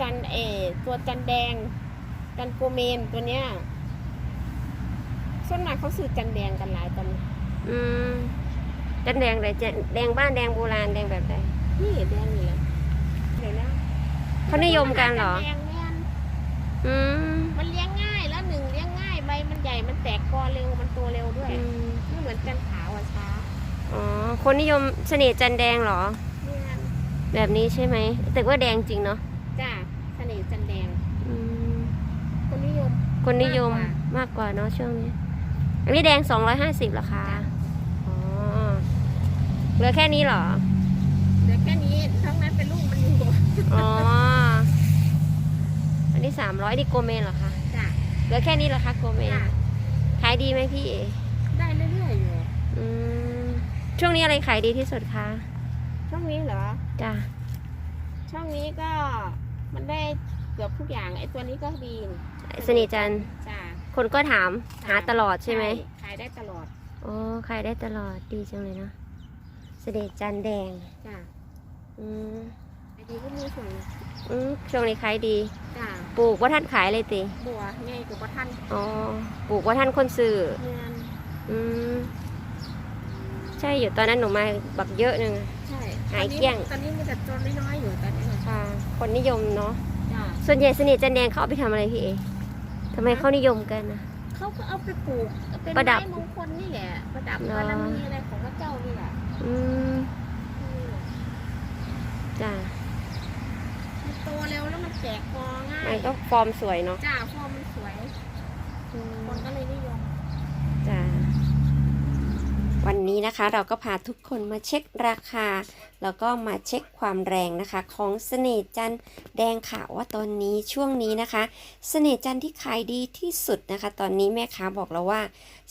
จันเออตัวจันแดงจันโกเมนตัวเนี้ยส่วนมากเขาซื้อจันแดงกันหลายตอนนี้อืมจันแดงเลยจะแดงบ้านแดงโบราณแดงแบบไหนนี่แดงนี่แหละเดี๋ยวนะเขานิยมกันเหรอจันแดงแม่นอืมมันเลี้ยงง่ายแล้วหนึ่งเลี้ยงง่ายใบมันใหญ่มันแตกกอเร็วมันโตเร็วด้วยอืมไม่เหมือนจันขาวอะช้าอ๋อคนนิยมเสน่ห์จันแดงเหรอแม่นแบบนี้ใช่ไหมแต่ว่าแดงจริงเนาะจ้าเส น่ห์จันแดง อืมคนนิยม คนนิยมมากกว่ามากกว่าเนาะช่วงนี้ อันนี้แดง250เหรอคะจ้ะ อ๋อเหลือแค่นี้เหรอแต่แค่นี้ทั้งนั้นเป็นลูกมันอยู่อ๋อ อันนี้300นี่โกเมนเหรอคะ จ้าเหลือแค่นี้เหรอคะโกเมนจ้าขายดีไหมพี่เอได้เรื่อยๆอยู่ อืมช่วงนี้อะไรขายดีที่สุดคะ ช่วงนี้เหรอ จ้ะช่วงนี้ก็ มันได้เกือบทุกอย่างไอ้ตัวนี้ก็ดีสนิทจันทร์จ้าคนก็ถามหาตลอดใช่ไหมขายได้ตลอดอ๋อขายได้ตลอดดีจังเลยเนาะเสด็จจันทร์แดงจ้าอืมไอ้ดีก็มีส่วนอืมช่วงนี้ขายดีจ้าปลูกว่าท่านขายเลยติบัวง่ายกว่าท่านอ๋อปลูกว่าท่านคนซื้อเงินอืมใช่อยู่ตอนนั้นหนูมาบักเยอะหนึ่งใช่ หายเกลี้ยงตอนนี้มีแต่ตัวน้อยๆอยู่ตอนนี้น่ะค่ะ คนนิยมเนาะจ้าส่วนใหญ่เสน่ห์จันแดงเขาเอาไปทำอะไรพี่เอทำไมเขานิยมกันนะเขาก็เอาไปปลูกเป็นประดับไม้มงคลนี่แหละประดับเหรอบารมีอะไรของพระเจ้านี่แหละอืมอืมจ้ะมันโตเร็วแล้วมันแตกกอง่ายมันก็ฟอร์มสวยเนาะจ้าฟอร์มมันสวย อืม คนก็เลยนิยม จ้ะวั นี้นะคะ เราก็พาทุกคนมาเช็คราคา แล้วก็มาเช็คความแรงนะคะ ของเสน่ห์จันแดงค่ะว่าตอนนี้ช่วงนี้นะคะ เสน่ห์จันที่ขายดีที่สุดนะคะ ตอนนี้แม่ค้าบอกเราว่า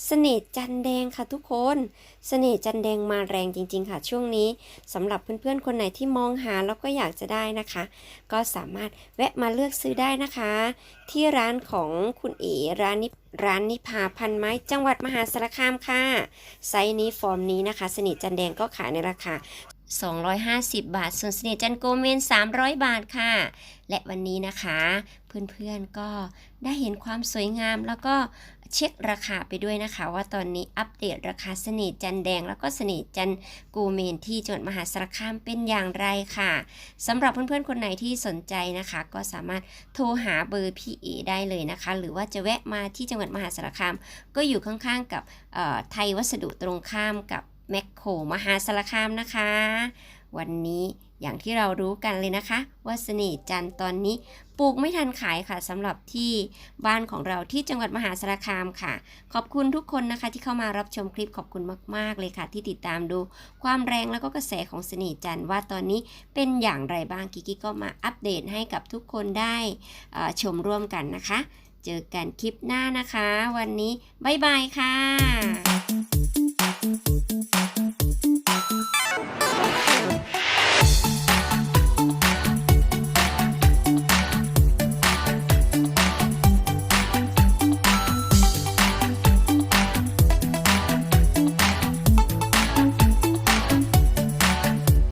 เสน่ห์จันแดงค่ะทุกคน เสน่ห์จันแดงมาแรงจริง ๆ ค่ะ ช่วงนี้สำหรับเพื่อนๆคนไหนที่มองหาแล้วก็อยากจะได้นะคะ ก็สามารถแวะมาเลือกซื้อได้นะคะ ที่ร้านของคุณเอ๋ร้านนิ ร้านนิพาพันไม้จังหวัดมหาสารคามค่ะ ไซส์นี้ฟอร์มนี้นะคะ สนิทจันแดงก็ขายในราคา 250 บาท ส่วนเสนิทจันโกเมน 300 บาทค่ะ และวันนี้นะคะ เพื่อนๆก็ได้เห็นความสวยงามแล้วก็เช็คราคาไปด้วยนะคะ ว่าตอนนี้อัปเดตราคาเสนิทจันแดง แล้วก็เสนิทจันโกเมนที่จังหวัดมหาสารคามเป็นอย่างไรค่ะสำหรับเพื่อนๆคนไหนที่สนใจนะคะ ก็สามารถโทรหาเบอร์พี่เอได้เลยนะคะ หรือว่าจะแวะมาที่จังหวัดมหาสารคาม ก็อยู่ข้างๆกับไทยวัสดุตรงข้ามกับ แมคโครมหาสารคามนะคะ วันนี้อย่างที่เรารู้กันเลยนะคะ ว่าเสน่ห์จันตอนนี้ปลูกไม่ทันขายค่ะสำหรับที่บ้านของเราที่จังหวัดมหาสารคามค่ะ ขอบคุณทุกคนนะคะ ที่เข้ามารับชมคลิปขอบคุณมาก ๆ เลยค่ะ ที่ติดตามดูความแรงแล้วก็กระแสของเสน่ห์จันว่าตอนนี้เป็นอย่างไรบ้างกิกกิก็มาอัปเดตให้กับทุกคนได้ชมร่วมกันนะคะ เจอกันคลิปหน้านะคะ วันนี้บ๊ายบายค่ะ